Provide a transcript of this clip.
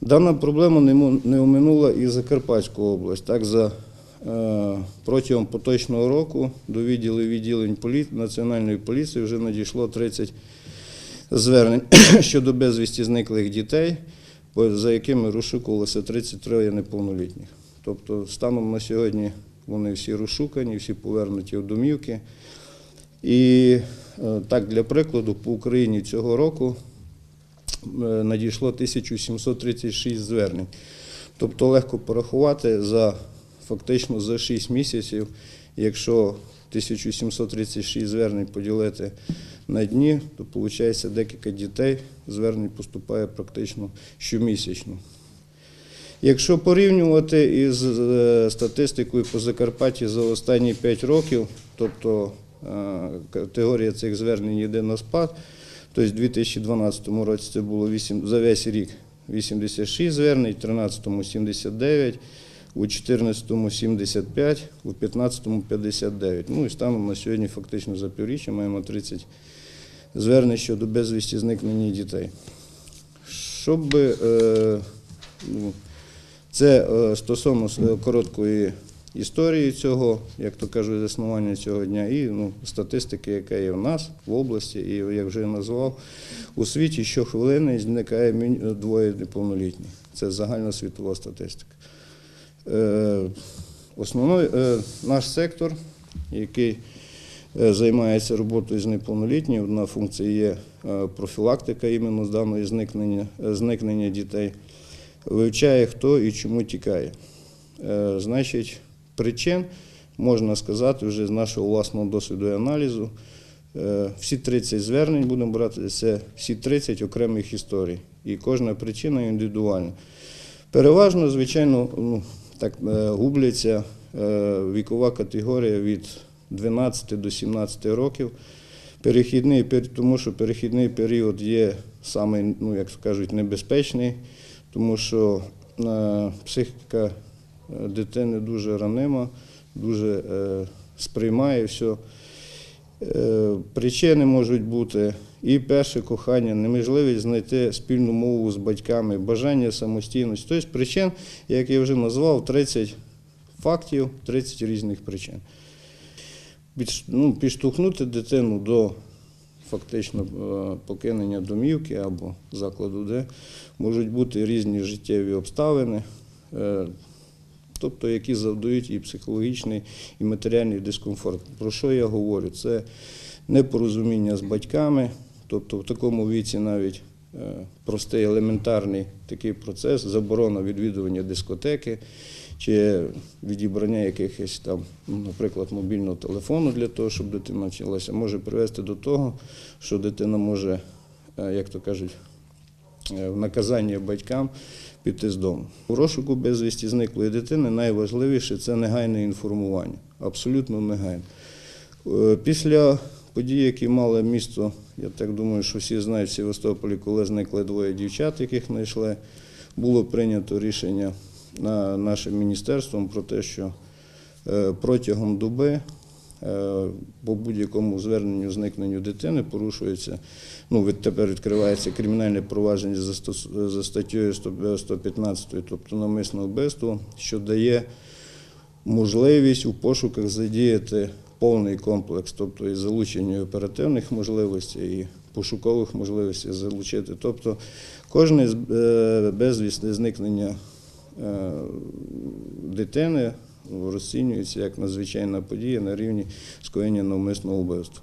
Дана проблема не оминула і Закарпатську область. Так, за, е, протягом поточного року до відділів відділень полі... Національної поліції вже надійшло 30 звернень щодо безвісті зниклих дітей, за якими розшукувалося 33 неповнолітніх. Тобто, станом на сьогодні вони всі розшукані, всі повернуті в домівки. І е, так, для прикладу, по Україні цього року надійшло 1736 звернень. Тобто легко порахувати за фактично за 6 місяців, якщо 1736 звернень поділити на дні, то виходить декілька дітей звернень поступає практично щомісячно. Якщо порівнювати із е, статистикою по Закарпатті за останні 5 років, тобто е, категорія цих звернень йде на спад, тобто в 2012 році це було 8, за весь рік 86 звернень, в 2013 79, у 2014 75, у 2015 59. Ну і станом на сьогодні фактично за півріччя маємо 30 звернень щодо безвісті зникнення дітей. Щоб е, ну, це е, стосовно е, короткої історії цього, як то кажуть, заснування цього дня, і ну, статистики, яка є в нас в області, і як вже я назвав, у світі щохвилини зникає двоє неповнолітніх. Це загальна світова статистика. Е, Основний е, наш сектор, який е, займається роботою з неповнолітніми, одна функція є профілактика іменно з даної зникнення, зникнення дітей, вивчає, хто і чому тікає. Значить, причин можна сказати вже з нашого власного досвіду і аналізу. Е, Всі 30 звернень будемо брати, це всі 30 окремих історій. І кожна причина індивідуальна. Переважно, звичайно, ну, так е, губляться е, вікова категорія від 12 до 17 років. Перехідний пер- тому що перехідний період є самий, ну як кажуть, небезпечний, тому що психіка дитини дуже ранима, дуже е, сприймає все. Е, Причини можуть бути і перше кохання, неможливість знайти спільну мову з батьками, бажання самостійності. Тобто причин, як я вже назвав, 30 фактів, 30 різних причин. Ну, підштовхнути дитину до фактично е, покинення домівки або закладу, де можуть бути різні життєві обставини. Тобто які завдають і психологічний, і матеріальний дискомфорт. Про що я говорю? Це непорозуміння з батьками, тобто в такому віці навіть е, простий елементарний такий процес, заборона відвідування дискотеки чи відібрання якихось там, наприклад, мобільного телефону для того, щоб дитина вчилася, може привести до того, що дитина може, е, як то кажуть, в наказання батькам піти з дому. У розшуку безвісті зниклої дитини найважливіше це негайне інформування. Абсолютно негайне. Е, Після подій, які мали місто, я так думаю, що всі знають в Севастополі, коли зникли двоє дівчат, яких знайшли, було прийнято рішення на нашим міністерством про те, що е, протягом доби е, по будь-якому зверненню зникненню дитини порушується. Ну, відтепер відкривається кримінальне провадження за, 100 115, тобто намисне вбивство, що дає можливість у пошуках задіяти повний комплекс, тобто і залучення оперативних можливостей, і пошукових можливостей залучити. Тобто кожне е, безвісне зникнення е, дитини розцінюється як надзвичайна подія на рівні скоєння навмисного вбивства.